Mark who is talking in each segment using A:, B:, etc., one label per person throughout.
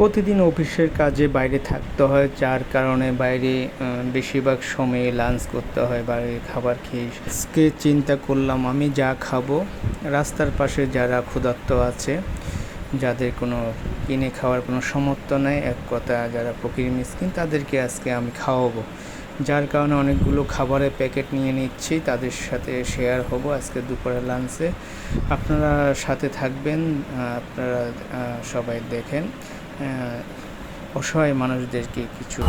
A: প্রতিদিন অফিসের কাজে বাইরে থাকতে হয়, যার কারণে বাইরে বেশিরভাগ সময়ে লাঞ্চ করতে হয় বাইরে খাবার খেয়ে। আজকে চিন্তা করলাম, আমি যা খাব, রাস্তার পাশে যারা ক্ষুধার্ত আছে, যাদের কোনো কিনে খাওয়ার কোনো সামর্থ্য নেই, এক কথা যারা ফকির মিসকিন, তাদেরকে আজকে আমি খাওয়াবো। যার কারণে অনেকগুলো খাবারের প্যাকেট নিয়ে নিচ্ছি, তাদের সাথে শেয়ার হব আজকে দুপুরের লাঞ্চে আপনারা সাথে থাকবেন আপনারা সবাই দেখেন। অসহায় মানুষদেরকে কিছু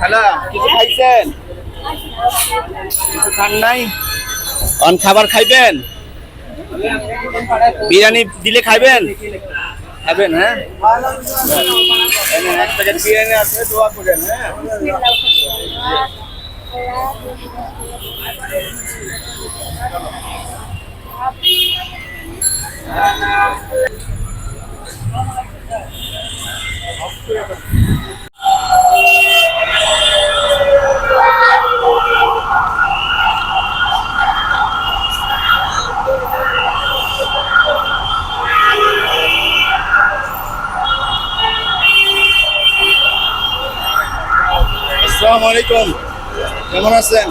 B: হ্যালো কিছু খাইছেন? অন খাবার খাইবেন? বিরিয়ানি দিলে খাইবেন? খাবেন হ্যাঁ? এক প্যাকেট বিরিয়ানি আছে, দোয়া করেন হ্যাঁ? আসসালামু আলাইকুম। কেমন আছেন?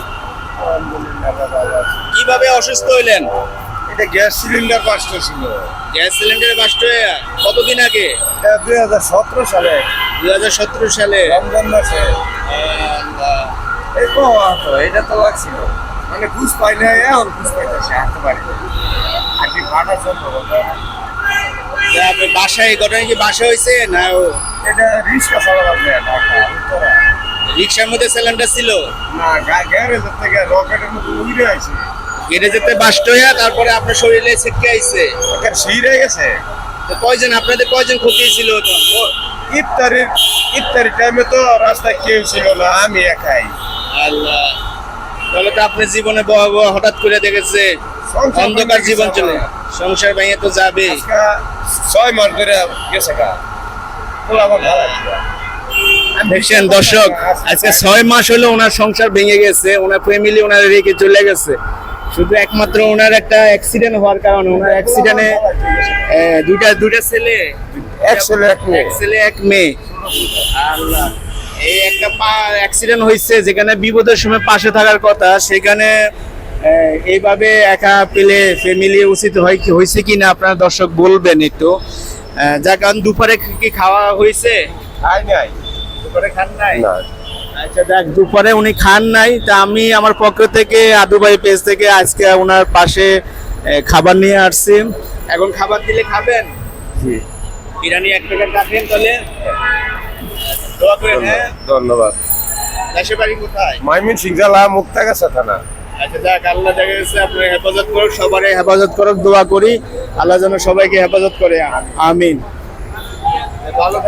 B: কীভাবে অসুস্থ হইলেন?
C: এটা গ্যাস সিলিন্ডার পাঁচটা ছিল
B: গ্যাস সিলিন্ডারে বাস্ট হয়ে কতদিন আগে?
C: দুই হাজার সতেরো সালে।
B: দুই হাজার সতেরো সালে।
C: রমজান মাসে। এটা তো লাগছিল। মানে ঘুষ পাই না এখন ঘুষ পাইতেছে হাঁটতে পারি আর কি ভাড়া চলতো
B: আপনি বাসায় ঘটনা কি বাসা হয়েছে না
C: এটা রিক্সা চালা লাগবে ঢাকা উত্তরা।
B: রিক্সার মধ্যে সিলিন্ডার ছিল।
C: না গ্যারেজের থেকে রকেটের মতো উড়ে
B: কেটে যেতে বাস্ট তারপরে আপনার শরীরে ছিটকে আইছে।
C: ওটা ছিঁড়ে গেছে।
B: তো কয়জন আপনাদের কয়জন ক্ষতি ছিল
C: ইফতারির ইফতারি টাইমে তো রাস্তায় কেউ ছিল না আমি একাই।
B: আল্লাহ। তাহলে তো আপনার জীবনে ভয়াবহ হঠাৎ করে দেখেছে অন্ধকার জীবন চলে। সংসার ভেঙে তো যাবে
C: ছয় মাস ধরে গেছে গা। ভালো
B: দেখছেন দর্শক আজকে ছয় মাস হলো ওনার সংসার ভেঙে গেছে ওনার ফ্যামিলি ওনার রেখে চলে গেছে। শুধু একমাত্র ওনার একটা অ্যাক্সিডেন্ট হওয়ার কারণে ওনার অ্যাক্সিডেন্টে দুইটা দুইটা ছেলে
C: এক ছেলে এক মেয়ে।
B: এক ছেলে এক মেয়ে। আল্লাহ এই একটা অ্যাক্সিডেন্ট হয়েছে যেখানে বিপদের সময় পাশে থাকার কথা সেখানে এইভাবে একা পেলে ফ্যামিলি উচিত হয় কি হয়েছে কি না আপনার দর্শক বলবেন একটু। যার কারণ দুপুরে কি খাওয়া হয়েছে?
C: নাই। না।
B: আচ্ছা দেখ দুপুরে উনি খান নাই তা আমি আমার পক্ষ থেকে আদুবাই পেজ থেকে আজকে ওনার পাশে খাবার নিয়ে আসছি। এখন খাবার দিলে খাবেন? বিরিয়ানি এক প্যাকেট রাখেন তাহলে। হ্যাঁ?
C: ধন্যবাদ।
B: দেশের বাড়ি কোথায়?
C: মাইমিন মুক্তাগাছা থানা।
B: আচ্ছা যাক আল্লাহ দেখা গেছে আপনার হেফাজত করুক সবারই হেফাজত করুক দোয়া করি। আল্লাহ যেন সবাইকে হেফাজত করে আমিন। ভালো।